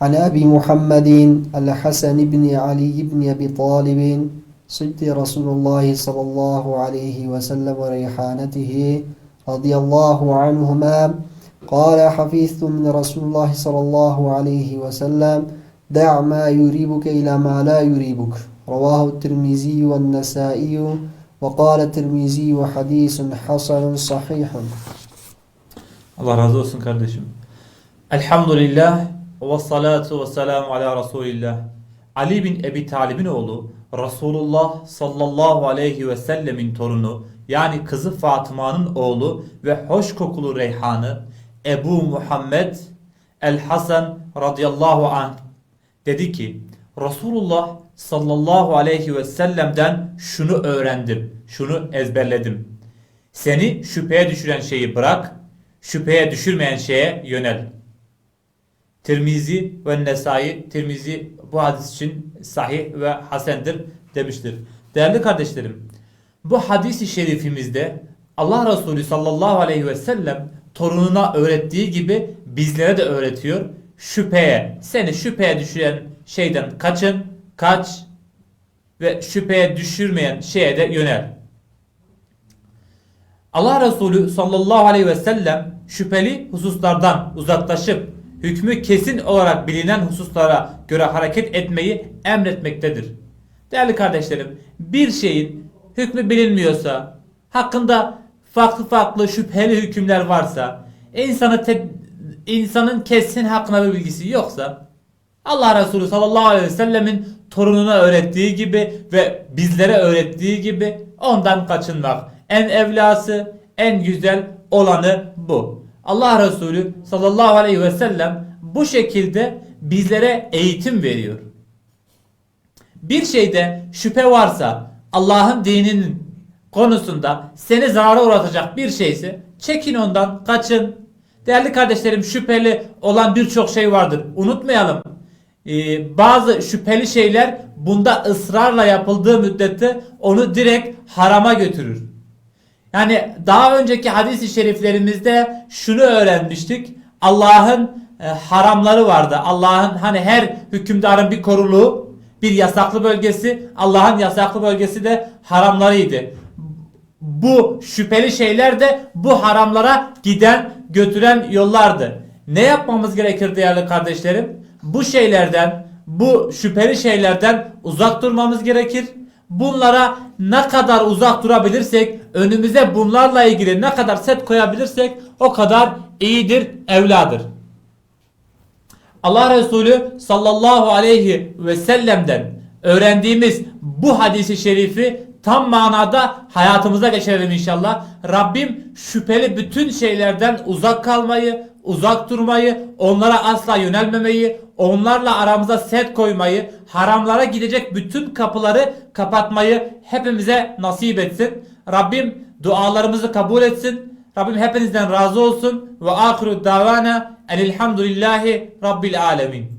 عن أبي محمد الحسن بن علي بن أبي طالب صدق رسول الله صلى الله عليه وسلم وريحانته رضي الله عنهما. قال حفظت من رسول الله صلى الله عليه وسلم دع ما يريبك إلى ما لا يريبك رواه الترمذي والنسائي وقال الترمذي حديث حسن صحيح Allah razı olsun kardeşim. Elhamdülillah ve salatu ve selamu ala Resulillah. Ali bin Ebi Talib'in oğlu Resulullah sallallahu aleyhi ve sellemin torunu yani kızı Fatıma'nın oğlu ve hoş kokulu Reyhan'ı Ebu Muhammed El-Hasan radıyallahu anh dedi ki Resulullah sallallahu aleyhi ve sellem'den şunu öğrendim, şunu ezberledim. Seni şüpheye düşüren şeyi bırak, şüpheye düşürmeyen şeye yönel. Tirmizi ve Nesai, Tirmizi bu hadis için sahih ve hasendir demiştir. Değerli kardeşlerim, bu hadisi şerifimizde Allah Resulü sallallahu aleyhi ve sellem torununa öğrettiği gibi bizlere de öğretiyor. Şüpheye, seni şüpheye düşüren şeyden kaçın, kaç ve şüpheye düşürmeyen şeye de yönel. Allah Resulü sallallahu aleyhi ve sellem şüpheli hususlardan uzaklaşıp hükmü kesin olarak bilinen hususlara göre hareket etmeyi emretmektedir. Değerli kardeşlerim, bir şeyin hükmü bilinmiyorsa, hakkında farklı farklı şüpheli hükümler varsa, insanı te- insanın kesin hakkında bir bilgisi yoksa, Allah Resulü sallallahu aleyhi ve sellemin torununa öğrettiği gibi ve bizlere öğrettiği gibi ondan kaçınmak. En evlası, en güzel olanı bu. Allah Resulü sallallahu aleyhi ve sellem bu şekilde bizlere eğitim veriyor. Bir şeyde şüphe varsa Allah'ın dininin konusunda seni zarara uğratacak bir şeyse çekin ondan kaçın. Değerli kardeşlerim şüpheli olan birçok şey vardır. Unutmayalım. Ee, bazı şüpheli şeyler bunda ısrarla yapıldığı müddette onu direkt harama götürür. Yani daha önceki hadis-i şeriflerimizde şunu öğrenmiştik. Allah'ın e, haramları vardı. Allah'ın hani her hükümdarın bir koruluğu, bir yasaklı bölgesi, Allah'ın yasaklı bölgesi de haramlarıydı. Bu şüpheli şeyler de bu haramlara giden, götüren yollardı. Ne yapmamız gerekir değerli kardeşlerim? Bu şeylerden, bu şüpheli şeylerden uzak durmamız gerekir. Bunlara ne kadar uzak durabilirsek, önümüze bunlarla ilgili ne kadar set koyabilirsek o kadar iyidir, evladır. Allah Resulü sallallahu aleyhi ve sellem'den öğrendiğimiz bu hadisi şerifi tam manada hayatımıza geçirelim inşallah. Rabbim şüpheli bütün şeylerden uzak kalmayı, uzak durmayı, onlara asla yönelmemeyi, onlarla aramıza set koymayı, haramlara gidecek bütün kapıları kapatmayı hepimize nasip etsin. Rabbim dualarımızı kabul etsin. Rabbim hepinizden razı olsun. Ve ahiru davana enilhamdülillahi rabbil alemin.